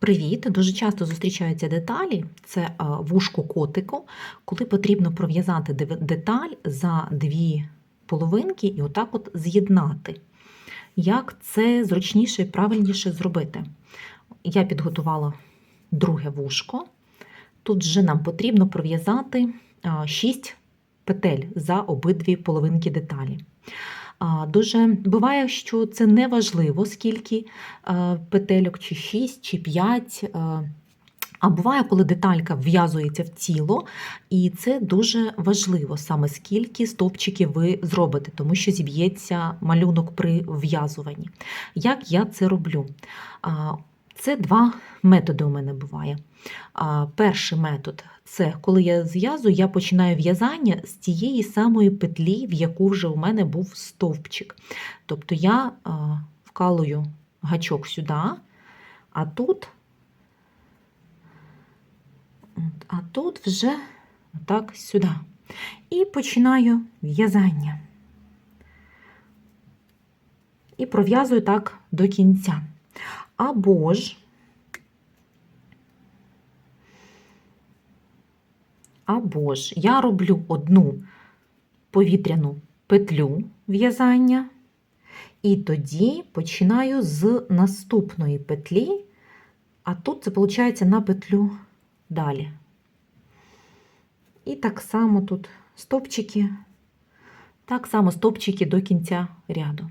Привіт! Дуже часто зустрічаються деталі. Це е, вушко котику, коли потрібно пров'язати деталь за дві половинки і отак от з'єднати. Як це зручніше і правильніше зробити? Я підготувала друге вушко. Тут же нам потрібно пров'язати 6 петель за обидві половинки деталі. Дуже буває, що це не важливо, скільки е, петельок, чи 6, чи 5. А буває, коли деталька вв'язується в тіло, і це дуже важливо, саме скільки стовпчиків ви зробите, тому що зіб'ється малюнок при вв'язуванні. Як я це роблю? Це два методи у мене буває. Перший метод це коли я зв'язую, я починаю в'язання з тієї самої петлі, в яку вже у мене був стовпчик. Тобто я вкалую гачок сюди, а тут, а тут вже так сюди. І починаю в'язання. І пров'язую так до кінця. Або ж, або ж я роблю одну повітряну петлю в'язання, і тоді починаю з наступної петлі, а тут це виходить на петлю далі. І так само тут стопчики, так само стопчики до кінця ряду.